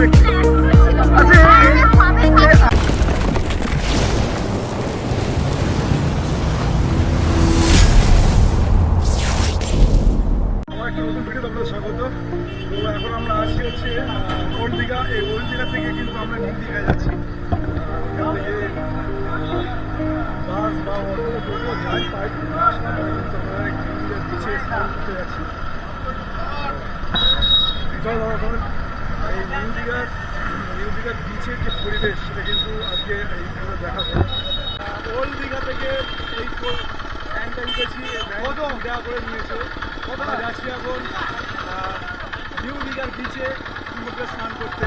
প্রচুর বিচের যে পরিবেশ সেটা কিন্তু আজকে এই দেখা দেখাবো ওল্ড দীঘা থেকে এই ট্যাঙ্কটা উঠেছি দেওয়া করে নিয়েছে। কথা যাচ্ছি এখন নিউ দীঘার বিচে সমুদ্রে স্নান করতে।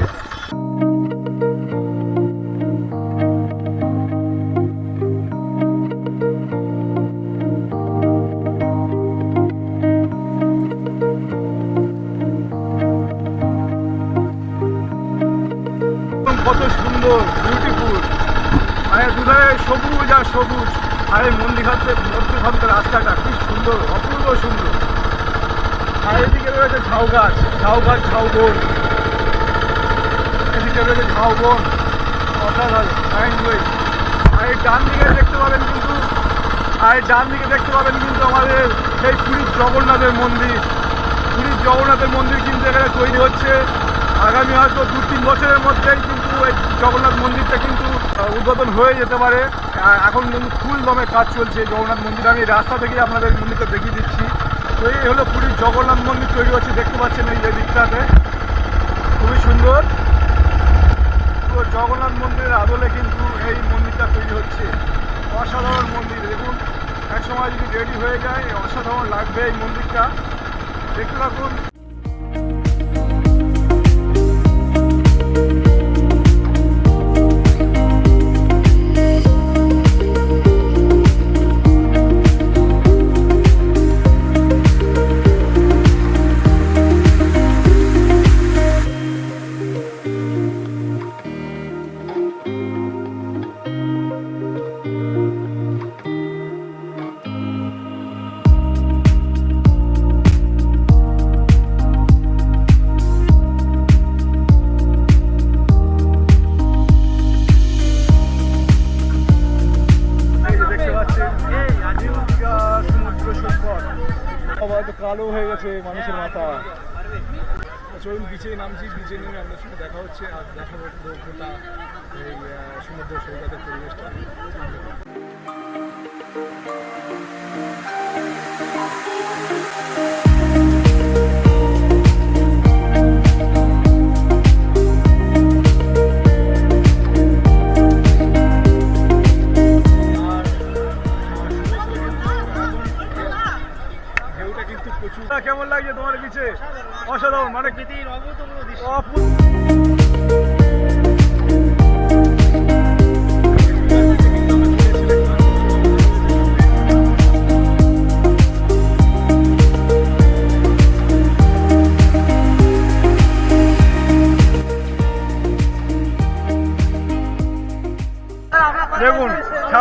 কত সুন্দর বিউটিফুল মানে দুধারে সবুজ আর সবুজ। আর এই মন্দিরঘাটে রাস্তাটা কি সুন্দর, অপূর্ব সুন্দর। আর এদিকে রয়েছে ঝাউ গাছ ঝাউ গাছ, ঝাউ বন। এদিকে রয়েছে ঝাউ বন। অসাধারণ আর এই ডান দিকে দেখতে পাবেন কিন্তু, আর ডান দিকে দেখতে পাবেন কিন্তু আমাদের সেই পুরীর জগন্নাথের মন্দির। পুরীর জগন্নাথের মন্দির কিন্তু এখানে তৈরি হচ্ছে। আগামী হয়তো দু তিন বছরের মধ্যেই কিন্তু এই জগন্নাথ মন্দিরটা কিন্তু উদ্বোধন হয়ে যেতে পারে। এখন কিন্তু ফুল দমে কাজ চলছে জগন্নাথ মন্দির। আমি রাস্তা থেকেই আপনাদের মন্দিরটা দেখিয়ে দিচ্ছি। তো এই হলো পুরীর জগন্নাথ মন্দির তৈরি হচ্ছে, দেখতে পাচ্ছেন এই যে দিকটাতে। খুবই সুন্দর। তো জগন্নাথ মন্দিরের আদলে কিন্তু এই মন্দিরটা তৈরি হচ্ছে। অসাধারণ মন্দির। দেখুন, এক সময় যদি রেডি হয়ে যায়, অসাধারণ লাগবে এই মন্দিরটা। দেখতে থাকুন। সবাই তো কালো হয়ে গেছে মানুষের মাথা। চলুন বিচে নামছি বিচে নেমে আপনার সঙ্গে দেখা হচ্ছে আর দেখা গোটা এই সমুদ্র সৈকতের পরিবেশটা। আর লাগছে তোমার পিছিয়ে অসাধারণ মানে অপূর্ব।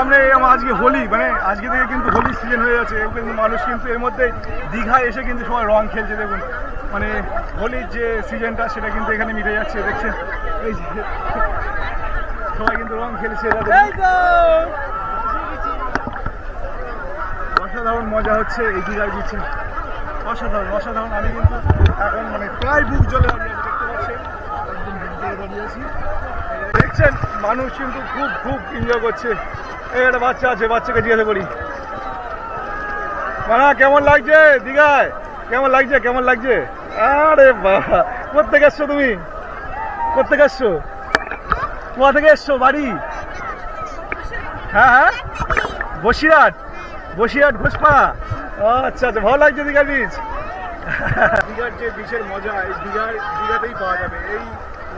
সামনে আজকে হোলি মানে আজকে থেকে কিন্তু হোলি সিজন হয়ে যাচ্ছে। কিন্তু মানুষ কিন্তু এর মধ্যে দীঘায় এসে কিন্তু সবাই রং খেলছে, দেখুন। মানে হোলির যে সিজনটা সেটা কিন্তু এখানে মিটে যাচ্ছে, দেখছেন? এই যে, সবাই কিন্তু রং খেলছে। অসাধারণ মজা হচ্ছে, এই দীঘায় দিচ্ছে। অসাধারণ অসাধারণ। আমি কিন্তু এখন মানে প্রায় বুক জলে দেখতে পাচ্ছেন? একদম দেখছেন? মানুষ কিন্তু খুব খুব এনজয় করছে। একটা বাচ্চা আছে, বাচ্চাকে জিজ্ঞাসা করি। মানা কেমন লাগছে? দীঘায়? কেমন লাগছে? কেমন লাগছে? আরে বাবা কোথেকে এসছো তুমি? কোথেকে এসছো? কোথা থেকে এসছো? বাড়ি? হ্যাঁ হ্যাঁ? বসিরহাট? বসিরহাট ঘোষপাড়া? আচ্ছা আচ্ছা ভালো লাগছে দীঘার বীজ দীঘার যে বীচের মজা, এই দীঘার, দীঘাতেই পাওয়া যাবে। এই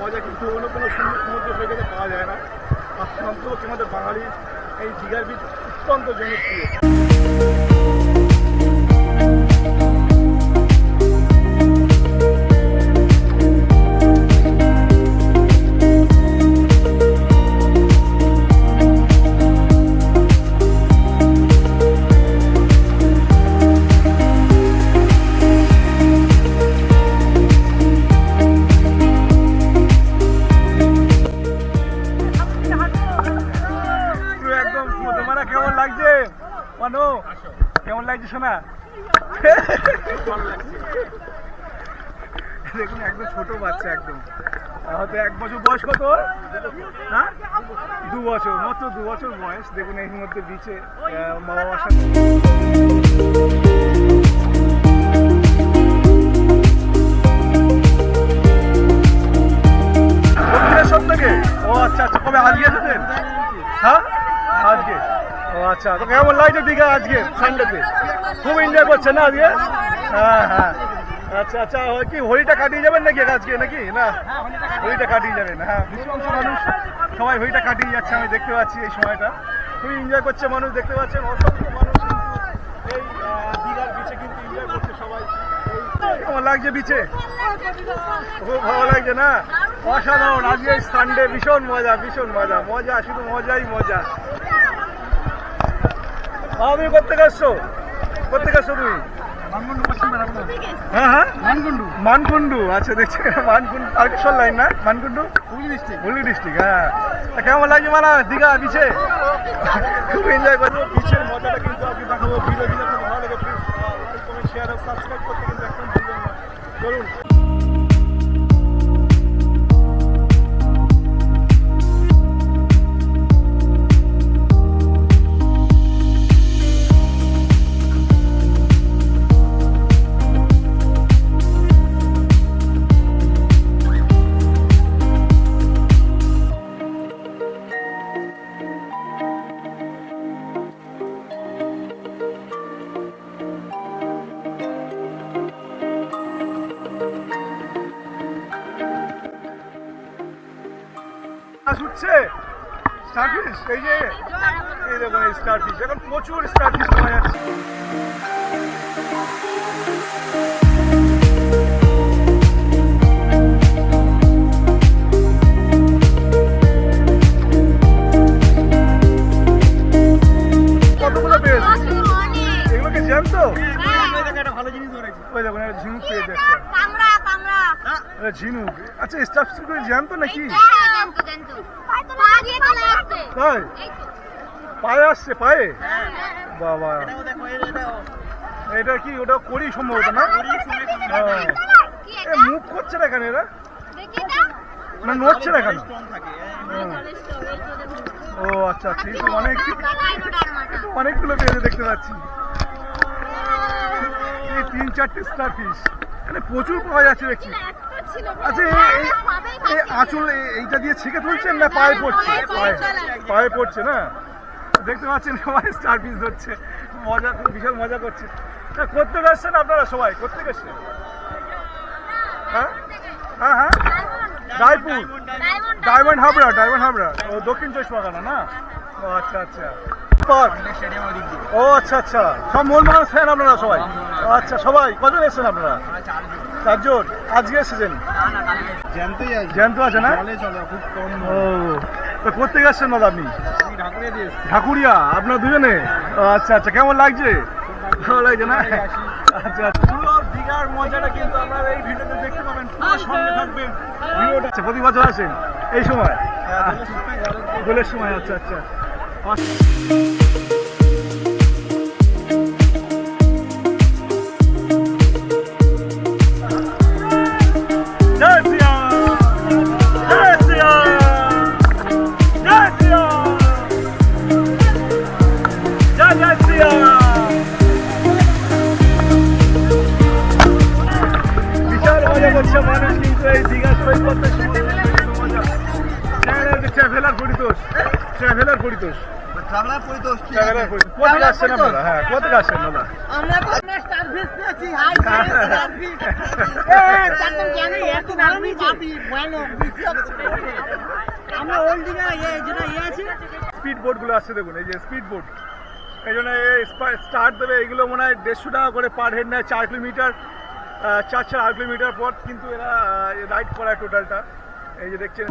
মজা কিন্তু অন্য কোনো সমুদ্র সৈকতে পাওয়া যায় না। আর আমাদের বাঙালি এই জিগার বীচ অত্যন্ত জনপ্রিয়। দেখুন, একদম ছোট বাচ্চা একদম। হয়তো এক বছর বয়স কত হ্যাঁ দু বছর, মাত্র দু বছর বয়স। দেখুন এর মধ্যে বিচে মা বাবার সাথে ও আচ্ছা আচ্ছা কবে আজকে হ্যাঁ? আজকে। ও আচ্ছা তো কেমন লাগছে দীঘা আজকে? সানডেতে খুব এনজয় করছেন না আজকে? হ্যাঁ হ্যাঁ। আচ্ছা আচ্ছা ওই কি হোলিটা কাটিয়ে যাবেন নাকি আজকে নাকি? না? হোলিটা কাটিয়ে যাবেন হ্যাঁ। কিছু কিছু মানুষ সবাই হোলিটা কাটিয়ে যাচ্ছে আমি দেখতে পাচ্ছি এই সময়টা। খুবই এনজয় করছে মানুষ দেখতে পাচ্ছেন অসংখ্য মানুষ এই দীঘার বিচে কিন্তু এনজয় করছে সবাই। কেমন লাগছে বিচে খুব ভালো লাগছে না? অসাধারণ আজকে সানডে ভীষণ মজা ভীষণ মজা। মজা শুধু মজাই মজা। আমি করতে গেছো করতে গেছো তুমি? হ্যাঁ হ্যাঁ? মানকুন্ডু মানকুন্ডু আচ্ছা দেখছি। মানকুন্ডু তারকেশ্বর লাইন না মানকুন্ডু হুগলি ডিস্ট্রিক্ট হুগলি ডিস্ট্রিক্ট হ্যাঁ। তা কেমন লাগছে মানা দীঘা বিচে খুব এনজয় করব বিচের মজাটা কিন্তু আপনি দেখাবো ভিডিও দিলে খুব ভালো লাগে। প্লিজ লাইক কমেন্ট শেয়ার আর সাবস্ক্রাইব করতে কিন্তু একদম ভুলবেন না। চলুন। মাছ উঠছে। এই যে এই দেখুন এই এখন প্রচুর পাওয়া যাচ্ছে। ঝিনুক আচ্ছা নাকি? হ্যাঁ জানতো আসছে। তাই? পায়ে আসছে পায়ে? হ্যাঁ বাবা। এটাও দেখো এটাও। এটা কি ওটা করি সম্ভবত না? হ্যাঁ। এ মুখ করছে না কেন এরা? না নড়ছে না কেন? দেখুন ও আচ্ছা আচ্ছা এই তো অনেক অনেকগুলো পেয়েছে দেখতে পাচ্ছি। এই তিন চারটে স্টার ফিশ মানে প্রচুর পাওয়া যাচ্ছে দেখছি। আচ্ছা এই এই এই আঁচল এই- এইটা দিয়ে ছেঁকে তুলছেন না পায়ে পড়ছে? পায়ে পায়ে পড়ছে না? দেখতে পাচ্ছেন সবাই স্টার পিস ধরছে। মজা বিশাল মজা করছে। তা করতে আসছেন আপনারা সবাই? করতে গেছেন হ্যাঁ? হ্যাঁ হ্যাঁ? রায়পুর। ডায়মন্ড হাবড়া ডায়মন্ড হাবড়া ও দক্ষিণ চব্বিশ পরগনা না? ও আচ্ছা আচ্ছা। ও আচ্ছা আচ্ছা। সব মন মানুষ ফ্যান আপনারা সবাই? আচ্ছা সবাই। কজন এসেছেন আপনারা? চারজন আজকে এসেছেন জ্যান্ত আছে। না? ও তো করতে গেছেন দাদা আপনি? আমি ঢাকুরে দিয়েছি ঠাকুরিয়া আপনার দুজনে? ও, আচ্ছা আচ্ছা কেমন লাগছে? ভালো লাগছে না? আচ্ছা আচ্ছা। পুরো দীঘার মজাটা কিন্তু আপনারা এই ভিডিওতে দেখতে পাবেন পুরো সঙ্গে থাকবেন ভিডিওটা আচ্ছা প্রতি বছর আসেন? এই সময় দোলের সময় আচ্ছা আচ্ছা। আসছেন আপনারা হ্যাঁ কোথায় আসছেন দাদা আমরা তো আমরা পেয়েছি হাই স্টারফিশ এ একদম জানি এত আমরা ওল্ড ইয়ে যেটা আছে। স্পিড বোটগুলো আসছে দেখুন এই যে স্পিড বোট এই জন্য স্টার্ট দেবে এগুলো মনে হয় দেড়শো টাকা করে পার হেড নেয় চার কিলোমিটার চার চার আট কিলোমিটার পর কিন্তু এরা রাইড করায় টোটালটা এই যে দেখছেন।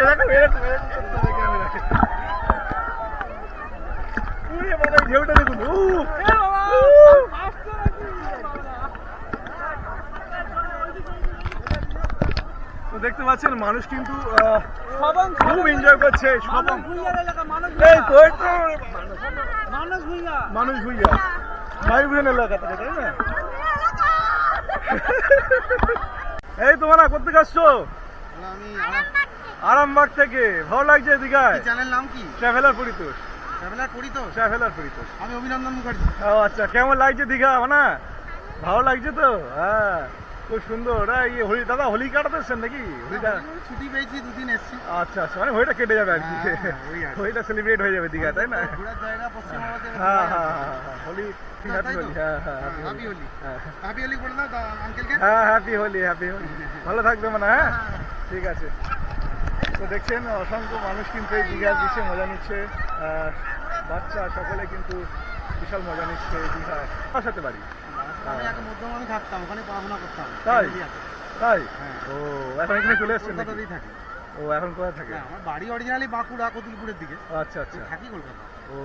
এরকম এরকম এরকম বাবা এই ঢেউটা দেখুন। দেখতে পাচ্ছেন মানুষ কিন্তু খুব এনজয় করছে মানুষ ভুইয়া। মানুষ ভুইয়া। ভাইভেন এলাকা থেকে তাই না? এই তোমার কোথেকে আসছো? আমি আরামবাগ থেকে। ভালো লাগছে দীঘায় চ্যানেল নাম কি? ট্রাভেলার পরিতোষ। ট্রাভেলার করি তো ট্রাভেলার পরিতোষ। আমি অভিনন্দন মুখার্জি। ও আচ্ছা কেমন লাগছে দীঘা না ভালো লাগছে তো? হ্যাঁ। খুব সুন্দর এই হোলি দাদা হোলি কাটাতে এসছেন নাকি ছুটি পেয়েছি দুদিন এসছি। আচ্ছা আচ্ছা মানে হোলিটা কেটে যাবে আর কি। হ্যাঁ, হ্যাঁ। হোলিটা সেলিব্রেট হয়ে যাবে দীঘা তাই না? হ্যাঁ হ্যাঁ হ্যাঁ হ্যাঁ হোলি হ্যাঁ হ্যাঁ হ্যাঁ। হ্যাঁ হ্যাপি হোলি হ্যাঁ। হ্যাপি হোলি ভালো থাকবে মানে হ্যাঁ ঠিক আছে। তো দেখছেন অসংখ্য মানুষ কিন্তু এই দীঘার বিশ্বে মজা নিচ্ছে। বাচ্চা সকলে কিন্তু বিশাল মজা নিচ্ছে দীঘায়। সাথে বাড়ি। আমি আগে মধ্যমগ্রামে থাকতাম ওখানে পড়াশোনা করতাম। তাই? তাই? হ্যাঁ। ও এখন এখানে চলে এসছেন কলকাতাতেই থাকি। ও এখন কোথায় থাকে? আমার বাড়ি অরিজিনালি বাঁকুড়া কতুলপুরের দিকে। আচ্ছা আচ্ছা। থাকি কলকাতা। ও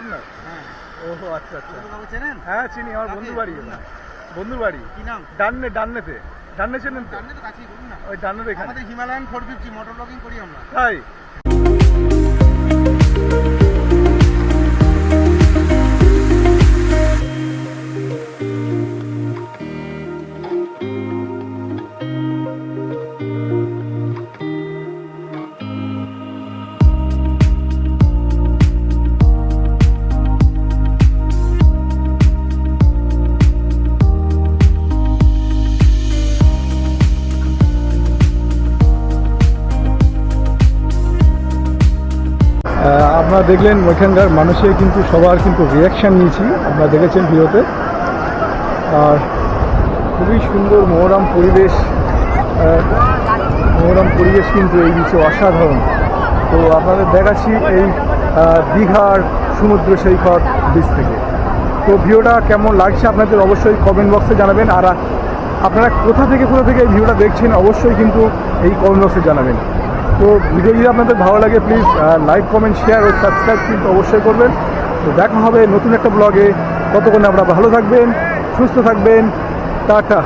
আপনার? হ্যাঁ। ও আচ্ছা আচ্ছা। বাবু চেনেন? হ্যাঁ চিনি আমার বন্ধু বাড়ি। বন্ধুর বাড়ি। কি নাম? ডান্নে ডান্নেতে। ডান্নে চেনেন তো? তো কাছেই বলুন না। ওই ডান্নের এখানে। আমাদের হিমালয়ান ফোর ফিফটি মোটর ব্লগিং করি আমরা। তাই? আপনারা দেখলেন ওইখানকার মানুষের কিন্তু সবার কিন্তু রিয়াকশান নিয়েছি। আপনারা দেখেছেন ভিডিওতে। আর খুবই সুন্দর মনোরম পরিবেশ মনোরম পরিবেশ কিন্তু এই বিচে অসাধারণ। তো আপনাদের দেখাচ্ছি এই দীঘার সমুদ্র সৈকত বিচ থেকে। তো ভিডিওটা কেমন লাগছে আপনাদের অবশ্যই কমেন্ট বক্সে জানাবেন। আর আপনারা কোথা থেকে কোথা থেকে এই ভিডিওটা দেখছেন অবশ্যই কিন্তু এই কমেন্ট বক্সে জানাবেন। তো ভিডিও যদি আপনাদের ভালো লাগে প্লিজ লাইক কমেন্ট শেয়ার ও সাবস্ক্রাইব কিন্তু অবশ্যই করবেন। তো দেখা হবে নতুন একটা ব্লগে ততক্ষণে আপনারা ভালো থাকবেন, সুস্থ থাকবেন। টাটা।